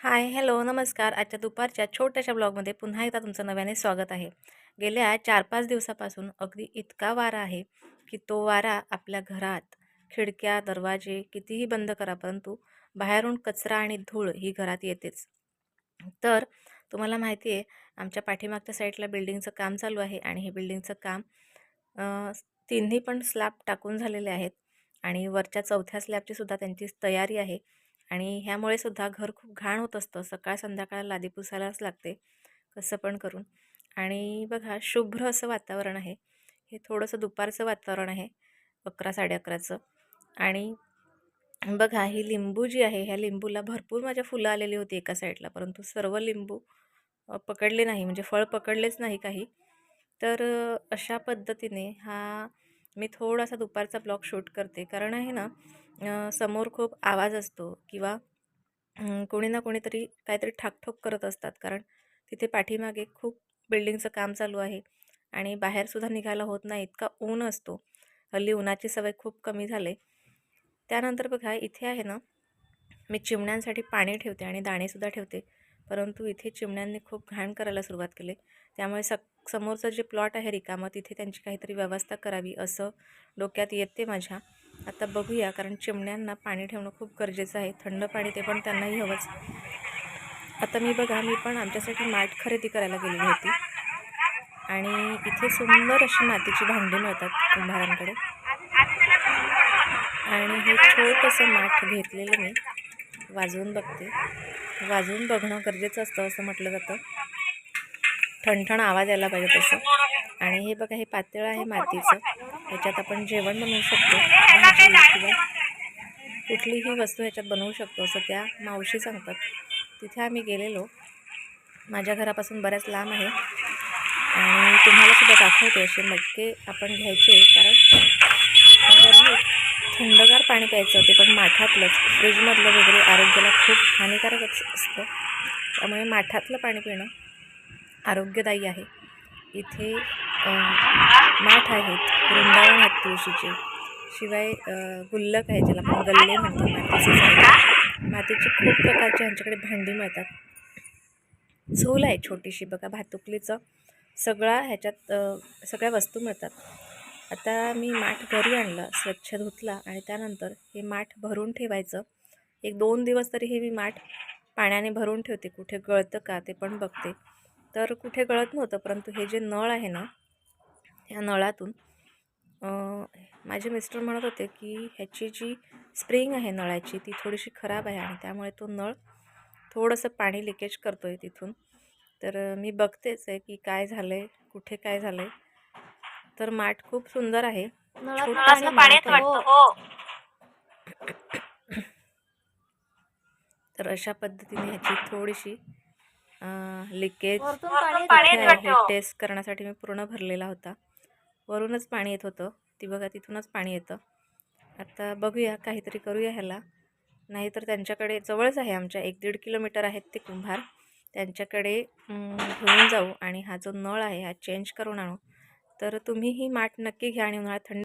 Hi hello नमस्कार. आजच्या दुपारच्या छोट्याशा ब्लॉगमध्ये पुन्हा एकदा तुमचं नव्याने स्वागत आहे. गेल्या चार पाच दिवसापासून अगदी इतका वारा आहे की तो वारा आपल्या घरात खिडक्या दरवाजे कितीही बंद करा परंतु बाहेरून कचरा आणि धूळ ही घरात येतेच. तर तुम्हाला माहिती आहे आमच्या पाठीमागच्या साईडला बिल्डिंगचं काम चालू आहे आणि हे बिल्डिंगचं काम तिन्ही पण स्लॅब टाकून झालेले आहेत आणि वरच्या चौथ्या स्लॅबची सुद्धा त्यांची तयारी आहे. आणि ह्यामुळे सुद्धा घर खूप घाण होत असतं. सकाळ संध्याकाळ लादी पुसायलाच लागते कसं पण करून. आणि बघा शुभ्र असं वातावरण आहे. हे थोडंसं दुपारचं वातावरण आहे अकरा साडे अकराचं. आणि बघा ही लिंबू जी आहे ह्या लिंबूला भरपूर माझ्या फुलं आलेली होती एका साईडला परंतु सर्व लिंबू पकडले नाही. म्हणजे फळ पकडलेच नाही काही. तर अशा पद्धतीने हा मी थोडासा दुपारचा ब्लॉग शूट करते. कारण आहे ना समोर खूप आवाज असतो किंवा कोणी ना कोणीतरी काहीतरी ठाकठोक करत असतात. कारण तिथे पाठीमागे खूप बिल्डिंगचं काम चालू आहे आणि बाहेरसुद्धा निघायला होत नाही. इतका ऊन असतो. हल्ली उन्हाची सवय खूप कमी झाले. त्यानंतर बघा इथे आहे ना मी चिमण्यांसाठी पाणी ठेवते आणि दाणेसुद्धा ठेवते. परंतु इथे चिमण्यांनी खूप घाण करायला सुरुवात केली. त्यामुळे सक समोरचं जे प्लॉट आहे रिकामं तिथे त्यांची काहीतरी व्यवस्था करावी असं डोक्यात येते माझ्या. आता बघूया कारण चिमण्यांना पाणी ठेवणं खूप गरजेचं आहे. थंड पाणी ते पण त्यांनाही हवंच. आता मी बघा मी पण आमच्यासाठी माठ खरेदी करायला गेलेली होती. आणि इथे सुंदर अशी मातीची भांडी मिळतात कुंभारांकडे. आणि हे छोटंसं माठ घेतलेलं मी. वाजवून बघते. वाजवून बघणं गरजेचं असतं असं म्हटलं जातं. ठणठण आवाज यायला पाहिजे तसं. आणि हे बघा हे पातळ आहे मातीचं. ह्याच्यात आपण जेवण बनवू शकतो. किंवा कुठलीही वस्तू ह्याच्यात बनवू शकतो असं त्या मावशी सांगतात. तिथे आम्ही गेलेलो. माझ्या घरापासून बऱ्याच लांब आहे. आणि तुम्हाला सुद्धा दाखवते असे मटके आपण घ्यायचे कारण थंडगार पाणी प्यायचं होते पण माठातलंच. फ्रीजमधलं वगैरे आरोग्याला खूप हानिकारकच असतं. त्यामुळे माठातलं पाणी पिणं आरोग्यदायी आहे. इथे माठ आहेत वृंदावन आहेत तुळशीचे. शिवाय गुल्लक आहे ज्याला आपण गल्ले म्हणतो मातीचे मातीची खूप प्रकारची यांच्याकडे भांडी मिळतात. झोल आहे छोटीशी. बघा भातुकलीचं सगळा ह्याच्यात सगळ्या वस्तू मिळतात. आता मी माठ घरी आणलं स्वच्छ धुतला आणि त्यानंतर हे माठ भरून ठेवायचं. एक दोन दिवस तरी हे मी माठ पाण्याने भरून ठेवते कुठे गळतं का ते पण बघते. तर कुठे गळत नव्हतं परंतु हे जे नळ आहे ना ह्या नळातून माझे मिस्टर म्हणत होते की ह्याची जी स्प्रिंग आहे नळाची ती थोडीशी खराब आहे आणि त्यामुळे तो नळ थोडंसं पाणी लिकेज करतो आहे तिथून. तर मी बघतेच आहे की काय झालं आहे कुठे काय झालं आहे तर माठ खूप सुंदर आहे. छोटासा माठ आहे. तर अशा पद्धतीने ह्याची थोडीशी लिकेज हे टेस्ट करण्यासाठी मी पूर्ण भरलेला होता. वरूनच पाणी येत होतं. ती बघा तिथूनच पाणी येतं. आता बघूया काहीतरी करूया ह्याला. नाहीतर त्यांच्याकडे जवळच आहे आमच्या. एक दीड किलोमीटर आहेत ते कुंभार. त्यांच्याकडे घेऊन जाऊ आणि हा जो नळ आहे हा चेंज करून आणू. तर तुम्हीही माठ नक्की घ्या आणि उन्हाळ्यात थंड